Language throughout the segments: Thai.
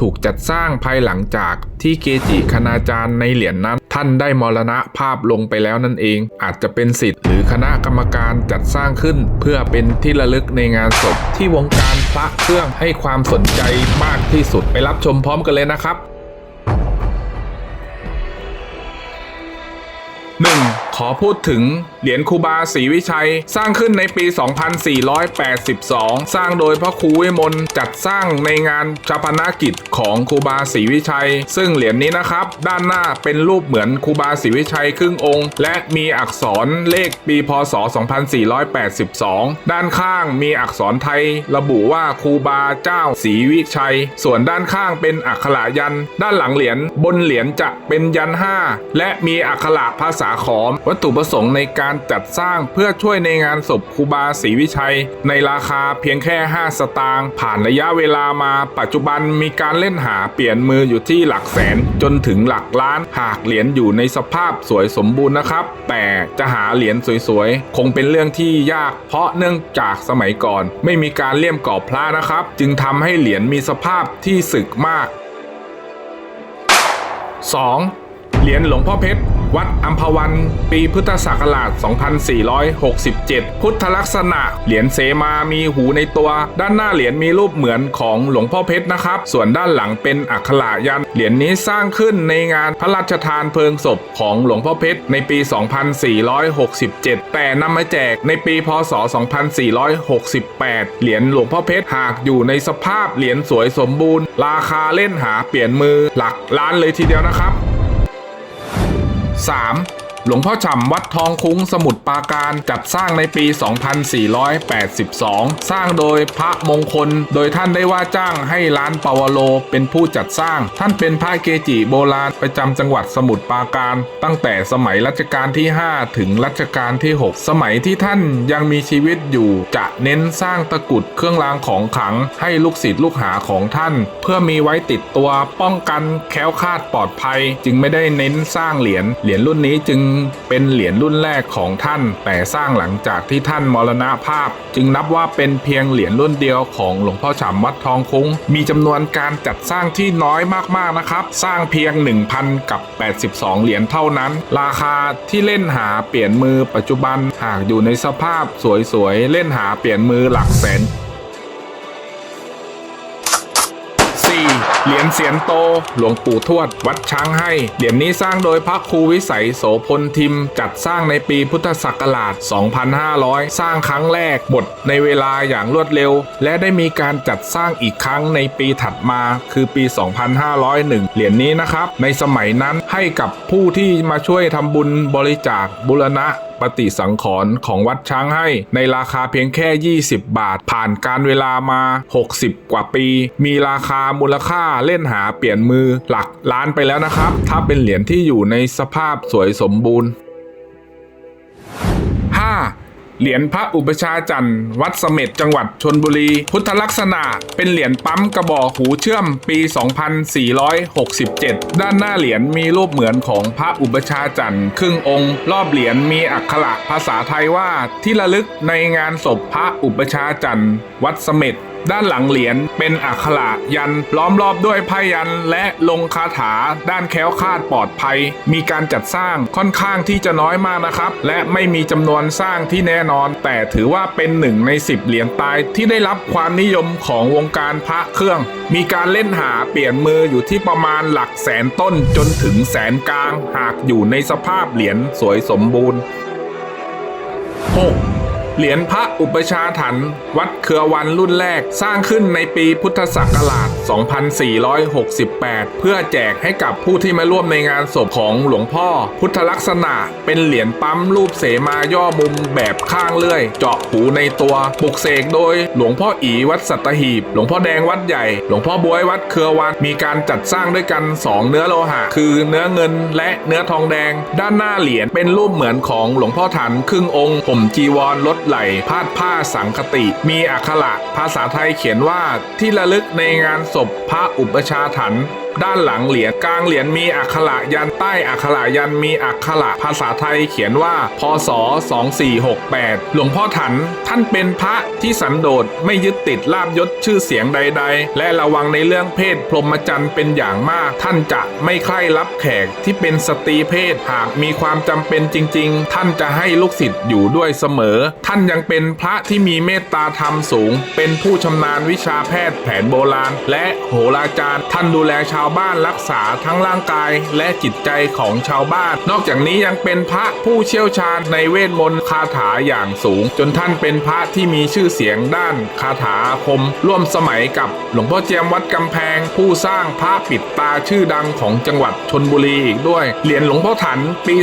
ถูกจัดสร้างภายหลังจากที่เกจิคณาจารย์ในเหรียญนั้น ท่านได้มรณะภาพลงไปแล้วนั่นเอง อาจจะเป็นสิทธิ์หรือคณะกรรมการจัดสร้างขึ้น เพื่อเป็นที่ระลึกในงานศพที่วงการพระเครื่องให้ความสนใจมากที่สุดไปรับชมพร้อมกันเลยนะครับ 1. ขอพูดถึงเหรียญครูบาศรีวิชัย สร้างขึ้นในปี 2482 สร้างโดยพระครูวิมลจัดสร้างในงานชาปนกิจของครูบาศรีวิชัย ซึ่งเหรียญนี้นะครับ ด้านหน้าเป็นรูปเหมือนครูบาศรีวิชัยครึ่งองค์ และมีอักษรเลขปีพศ 2482 ด้านข้างมีอักษรไทย ระบุว่าครูบาเจ้าศรีวิชัย ส่วนด้านข้างเป็นอักขระยัน ด้านหลังเหรียญบนเหรียญจะเป็นยันห้าและมีอักขระภาษาขอมวัตถุประสงค์ในการจัดสร้างเพื่อช่วยในงานศพครูบาศรีวิชัย ในราคาเพียงแค่ 5 สตางค์ผ่านระยะเวลามา ปัจจุบันมีการเล่นหาเปลี่ยนมืออยู่ที่หลักแสน จนถึงหลักล้าน หากเหรียญอยู่ในสภาพสวยสมบูรณ์นะครับ แต่จะหาเหรียญสวยๆ คงเป็นเรื่องที่ยาก เพราะเนื่องจากสมัยก่อน ไม่มีการเลี่ยมกรอบพระนะครับ จึงทำให้เหรียญมีสภาพที่สึกมาก 2. เหรียญหลวงพ่อเพชร วัดอัมพวัน ปีพุทธศักราช 2467 พุทธลักษณะ เหรียญเสมามีหูในตัว ด้านหน้าเหรียญมีรูปเหมือนของหลวงพ่อเพชรนะครับ ส่วนด้านหลังเป็นอักขระยัน เหรียญนี้สร้างขึ้นในงานพระราชทานเพลิงศพของหลวงพ่อเพชรในปี 2467 แต่นำมาแจกในปีพศ 2468 เหรียญหลวงพ่อเพชรหากอยู่ในสภาพเหรียญสวยสมบูรณ์ ราคาเล่นหาเปลี่ยนมือหลักล้านเลยทีเดียวนะครับ 3. หลวงพ่อฉ่ำวัดทองคุ้งสมุทรปราการจัดสร้างในปี 2482 สร้างโดยพระมงคล โดยท่านได้ว่าจ้างให้ร้านปาวโลเป็นผู้จัดสร้าง ท่านเป็นพระเกจิโบราณประจำจังหวัดสมุทรปราการ ตั้งแต่สมัยรัชกาลที่ 5 ถึงรัชกาลที่ 6 สมัยที่ท่านยังมีชีวิตอยู่ จะเน้นสร้างตะกุดเครื่องรางของขลัง ให้ลูกศิษย์ลูกหาของท่าน เพื่อมีไว้ติดตัวป้องกันแคล้วคลาดปลอดภัย จึงไม่ได้เน้นสร้างเหรียญเหรียญรุ่นนี้จึงเป็นเหรียญรุ่นแรกของท่าน แต่สร้างหลังจากที่ท่านมรณภาพ จึงนับว่าเป็นเพียงเหรียญรุ่นเดียวของหลวงพ่อฉำวัดทองคุ้ง มีจำนวนการจัดสร้างที่น้อยมากๆนะครับ สร้างเพียง 1,000 กับ 82 เหรียญเท่านั้น ราคาที่เล่นหาเปลี่ยนมือปัจจุบันหากอยู่ในสภาพสวยๆเล่นหาเปลี่ยนมือหลักแสน เหรียญเสียนโต หลวงปู่ทวด วัดช้างให้ เหรียญนี้สร้างโดยพระครูวิสัยโสพลทิม จัดสร้างในปีพุทธศักราช 2500 สร้างครั้งแรกหมดในเวลาอย่างรวดเร็ว และได้มีการจัดสร้างอีกครั้งในปีถัดมา คือปี 2501 เหรียญนี้นะครับ ในสมัยนั้นให้กับผู้ที่มาช่วยทำบุญบริจาคบุรณะปฏิสังขรณ์ของวัดช้างให้ ในราคาเพียงแค่ 20 บาท ผ่านการเวลามา 60 กว่าปี มีราคามูลค่าเล่นหาเปลี่ยนมือหลักล้านไปแล้วนะครับ ถ้าเป็นเหรียญที่อยู่ในสภาพสวยสมบูรณ์ 5. เหรียญพระอุปชาจันทร์วัดเสม็ดจังหวัดชนบุรี พุทธลักษณะ เป็นเหรียญปั๊มกระบอกหูเชื่อมปี 2467 ด้านหน้าเหรียญมีรูปเหมือนของพระอุปชาจันทร์ครึ่งองค์ รอบเหรียญมีอักขระภาษาไทยว่าที่ระลึกในงานศพพระอุปชาจันทร์วัดเสม็ด ด้านหลังเหรียญเป็นอักขระยันล้อมรอบด้วยพยันและลงคาถา ด้านแค้วคาดปลอดภัย มีการจัดสร้างค่อนข้างที่จะน้อยมากนะครับ และไม่มีจำนวนสร้างที่แน่นอน แต่ถือว่าเป็นหนึ่งใน 10 เหรียญตายที่ได้รับความนิยมของวงการพระเครื่อง มีการเล่นหาเปลี่ยนมืออยู่ที่ประมาณหลักแสนต้นจนถึงแสนกลาง หากอยู่ในสภาพเหรียญสวยสมบูรณ์ 6. เหรียญพระอุปชาถัน วัดเครือวันรุ่นแรกสร้างขึ้นในปีพุทธศักราช 2468 เพื่อแจกให้กับผู้ที่มาร่วมในงานศพของหลวงพ่อ พุทธลักษณะเป็นเหรียญปั๊มรูปเสมาย่อมุมแบบข้างเลื่อย เจาะหูในตัวปลุกเสกโดยหลวงพ่ออีวัดสัตหีบ หลวงพ่อแดงวัดใหญ่ หลวงพ่อบวยวัดเครือวันมีการจัดสร้างด้วยกัน 2 เนื้อโลหะ คือเนื้อเงินและเนื้อทองแดง ด้านหน้าเหรียญเป็นรูปเหมือนของหลวงพ่อถันครึ่งองค์ห่มจีวรลดไหลพาดผ้าสังคติ มีอักขระภาษาไทยเขียนว่าที่ระลึกในงานศพพระอุปชาถัน ด้านหลังเหรียญกลางเหรียญมีอักขระยันใต้อักขระยันมีอักขระภาษาไทยเขียนว่าพศ 2468 หลวงพ่อถันท่านเป็นพระที่สันโดษไม่ยึดติดลาบยศชื่อเสียงใด ๆ และระวังในเรื่องเพศพรหมจรรย์เป็นอย่างมาก ท่านจะไม่ใคร่รับแขกที่เป็นสตรีเพศหากมีความจำเป็นจริง ๆ ท่านจะให้ลูกศิษย์อยู่ด้วยเสมอ ท่านยังเป็นพระที่มีเมตตาธรรมสูง เป็นผู้ชำนาญวิชาแพทย์แผนโบราณ และโหราจารย์ ท่านดูแลชาวาวบ้านรักษาทั้งร่างกายและจิตใจของชาวบ้าน นอกจากนี้ยังเป็นพระผู้เชี่ยวชาญในเวทมนต์คาถาอย่างสูง จนท่านเป็นพระที่มีชื่อเสียงด้านคาถาอาคม ร่วมสมัยกับหลวงพ่อเจียมวัดกำแพง ผู้สร้างพระปิดตาชื่อดังของจังหวัดชนบุรีอีกด้วยเหรียญหลวงพ่อถันปี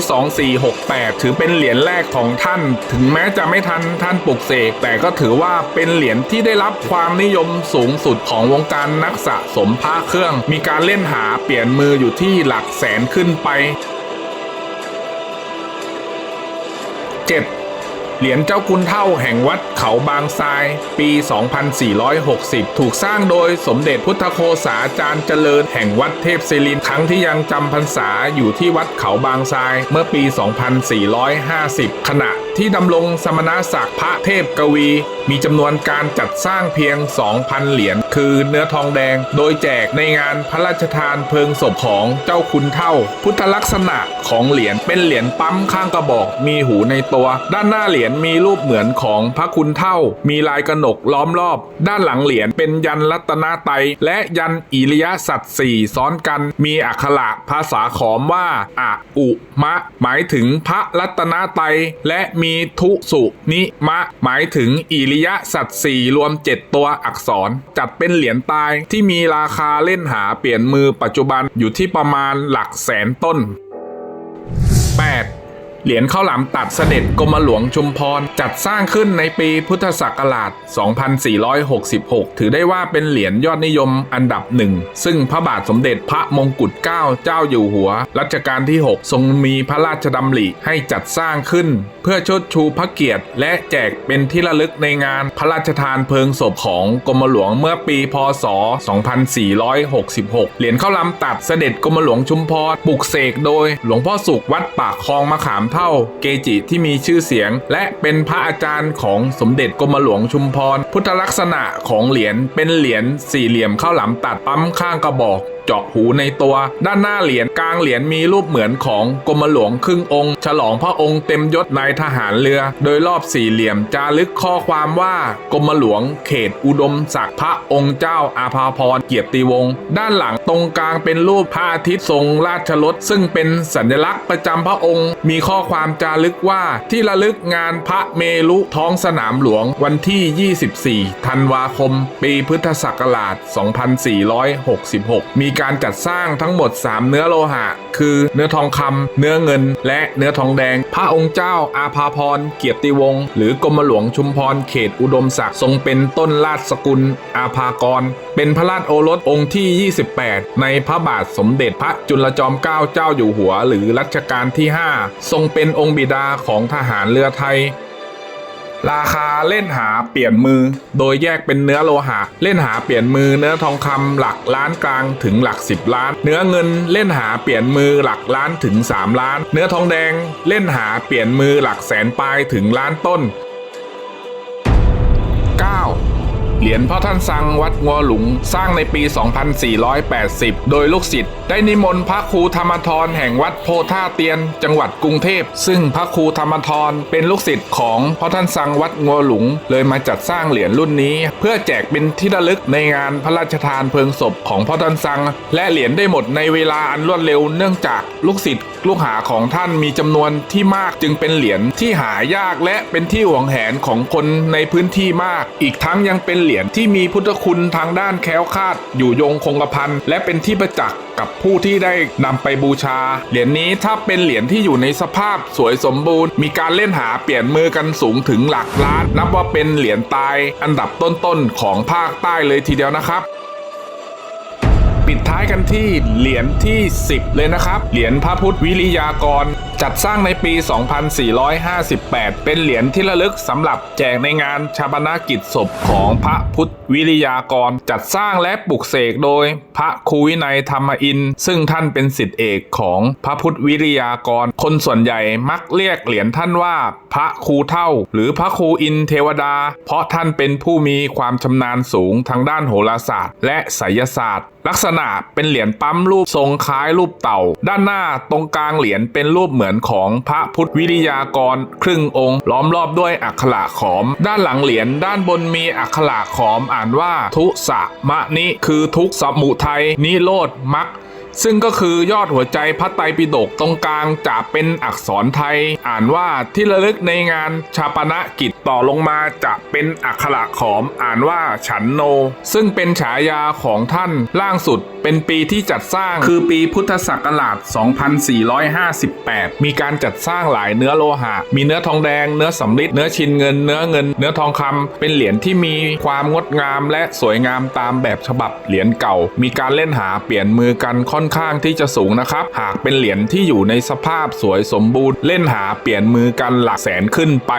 2468 ถือเป็นเหรียญแรกของท่าน ถึงแม้จะไม่ทันท่านปลุกเสกแต่ก็ถือว่าเป็นเหรียญที่ได้รับความนิยมสูงสุดของวงการนักสะสมพระเครื่อง มีการเล่นล่นหาเปลี่ยนมืออยู่ที่หลักแสนขึ้นไป 7. เหรียญเจ้าคุณเท่าแห่งวัดเขาบางทราย ปี 2460 ถูกสร้างโดยสมเด็จพุทธโคสาจารย์เจริญแห่งวัดเทพศิรินครั้งที่ยังจำพรรษาอยู่ที่วัดเขาบางทรายเมื่อปี 2450 ขณะที่ดำรงสมณศักดิ์พระเทพกวี มีจำนวนการจัดสร้างเพียง 2,000 เหรียญคือเนื้อทองแดง โดยแจกในงานพระราชทานเพลิงศพของเจ้าคุณเท่า พุทธลักษณะของเหรียญเป็นเหรียญปั๊มข้างกระบอก มีหูในตัว ด้านหน้าเหรียญมีรูปเหมือนของพระคุณเท่า มีลายกระหนกล้อมรอบ ด้านหลังเหรียญเป็นยันรัตนาไตและยันอิริยสัตว์สี่ซ้อนกัน มีอักขระภาษาขอมว่าอะอุมะ หมายถึงพระรัตนาไตและมีทุสุนิมะ หมายถึงอิริยสัตว์สี่รวม 7 ตัวอักษร จัดเป็นเหรียญตายที่มีราคาเล่นหาเปลี่ยนมือปัจจุบันอยู่ที่ประมาณหลักแสนต้น 8. เหรียญข้าวหลามตัดเสด็จกรมหลวงชุมพร จัดสร้างขึ้นในปีพุทธศักราช 2466 ถือได้ว่าเป็นเหรียญยอดนิยมอันดับหนึ่ง ซึ่งพระบาทสมเด็จพระมงกุฎเกล้าเจ้าอยู่หัว รัชกาลที่ 6 ทรงมีพระราชดำริให้จัดสร้างขึ้น เพื่อชดชูพระเกียรติ และแจกเป็นที่ระลึกในงานพระราชทานเพลิงศพของกรมหลวงเมื่อปีพศ 2466 เหรียญข้าวหลามตัดเสด็จกรมหลวงชุมพรปลุกเสกโดย หลวงพ่อสุขวัดปากคลองมะขามเท่าเกจิที่มีชื่อเสียง และเป็นพระอาจารย์ของสมเด็จกรมหลวงชุมพร พุทธลักษณะของเหรียญเป็นเหรียญสี่เหลี่ยมข้าวหลามตัดปั๊มข้างกระบอกเจาะหูในตัว ด้านหน้าเหรียญกลางเหรียญมีรูปเหมือนของกรมหลวงครึ่งองค์ ฉลองพระองค์เต็มยศนายทหารเรือ โดยรอบสี่เหลี่ยมจารึกข้อความว่ากรมหลวงเขตอุดมศักดิ์พระองค์เจ้าอาภาพรเกียรติวงศ์ด้านหลังตรงกลางเป็นรูปพระอาทิตย์ทรงราชรถซึ่งเป็นสัญลักษณ์ประจำพระองค์ มีข้อความจารึกว่าที่ระลึกงานพระเมรุท้องสนามหลวงวันที่ 24 ธันวาคม ปีพุทธศักราช 2466 มีการจัดสร้างทั้งหมด 3 เนื้อโลหะ คือเนื้อทองคำเนื้อเงิน และเนื้อทองแดง พระองค์เจ้าอาภาพรเกียรติวงศ์หรือกรมหลวงชุมพรเขตอุดมศักดิ์ทรงเป็นต้นราชสกุลอาภากร เป็นพระราชโอรสองค์ที่ 28 ในพระบาทสมเด็จพระจุลจอมเกล้าเจ้าอยู่หัว หรือรัชกาลที่ 5 ทรงเป็นองค์บิดาของทหารเรือไทย ราคาเล่นหาเปลี่ยนมือ โดยแยกเป็นเนื้อโลหะ เล่นหาเปลี่ยนมือเนื้อทองคำหลักล้านกลางถึงหลัก 10 ล้าน เนื้อเงินเล่นหาเปลี่ยนมือหลักล้านถึง 3 ล้าน เนื้อทองแดงเล่นหาเปลี่ยนมือหลักแสนปลายถึงล้านต้น เหรียญพ่อท่านสังวัดงัวหลุง สร้างในปี 2480 โดยลูกศิษย์ได้นิมนต์พระครูธรรมทรแห่งวัดโพธาเตียน จังหวัดกรุงเทพ ซึ่งพระครูธรรมทรเป็นลูกศิษย์ของพ่อท่านสังวัดงัวหลุง เลยมาจัดสร้างเหรียญรุ่นนี้ เพื่อแจกเป็นที่ระลึกในงานพระราชทานเพลิงศพของพ่อท่านสัง และเหรียญได้หมดในเวลาอันรวดเร็วเนื่องจากลูกศิษย์ ลูกหาของท่านมีจำนวนที่มากจึงเป็นเหรียญที่หายากและเป็นที่หวงแหนของคนในพื้นที่มาก อีกทั้งยังเป็นเหรียญที่มีพุทธคุณทางด้านแคล้วคลาด อยู่ยงคงกระพันและเป็นที่ประจักษ์กับผู้ที่ได้นำไปบูชา เหรียญนี้ถ้าเป็นเหรียญที่อยู่ในสภาพสวยสมบูรณ์ มีการเล่นหาเปลี่ยนมือกันสูงถึงหลักล้าน นับว่าเป็นเหรียญตายอันดับต้นๆของภาคใต้เลยทีเดียวนะครับ ปิดท้ายกันที่เหรียญที่ 10 เลยนะครับ เหรียญพระพุทธวิริยากร จัดสร้างในปี 2458 เป็นเหรียญที่ระลึกสำหรับแจกในงานชาปนกิจศพของพระพุทธวิริยากร จัดสร้างและปลุกเสกโดยพระครูวินัยธรรมอิน ซึ่งท่านเป็นสิทธิเอกของพระพุทธวิริยากร คนส่วนใหญ่มักเรียกเหรียญท่านว่า พระครูเท่า หรือพระครูอินเทวดา เพราะท่านเป็นผู้มีความชำนาญสูงทางด้านโหราศาสตร์ และไสยศาสตร์ ลักษณะเป็นเหรียญปั๊มรูปทรงคล้ายรูปเต่า ด้านหน้าตรงกลางเหรียญเป็นรูปเหมือนของพระพุทธวิริยากร ครึ่งองค์ ล้อมรอบด้วยอักขระขอม ด้านหลังเหรียญด้านบนมีอักขระขอมอ่านว่า ทุสะมะนิคือทุกสมุทัยนิโรธมัก ซึ่งก็คือยอดหัวใจพระไตรปิฎกตรงกลางจะเป็นอักษรไทย อ่านว่าที่ระลึกในงานชาปนกิจต่อลงมาจะเป็นอักขระขอมอ่านว่าฉันโน ซึ่งเป็นฉายาของท่านล่างสุดเป็นปีที่จัดสร้างคือปีพุทธศักราช 2458 มีการจัดสร้างหลายเนื้อโลหะ มีเนื้อทองแดง เนื้อสำริด เนื้อชินเงิน เนื้อเงิน เนื้อทองคำเป็นเหรียญที่มีความงดงามและสวยงามตามแบบฉบับเหรียญเก่า มีการเล่นหาเปลี่ยนมือกันค่อนข้างที่จะสูงนะครับ หากเป็นเหรียญที่อยู่ในสภาพสวยสมบูรณ์ เล่นหาเปลี่ยนมือกันหลักแสนขึ้นไป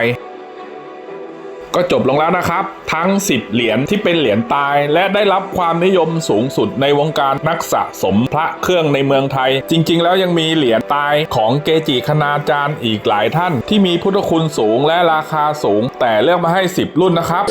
ก็จบลงแล้วนะครับ ทั้ง 10 เหรียญที่เป็นเหรียญตาย และได้รับความนิยมสูงสุดในวงการนักสะสมพระเครื่องในเมืองไทย จริง ๆ แล้วยังมีเหรียญตายของเกจิคณาจารย์อีกหลายท่าน ที่มีพุทธคุณสูงและราคาสูง แต่เลือกมาให้ 10 รุ่นนะครับ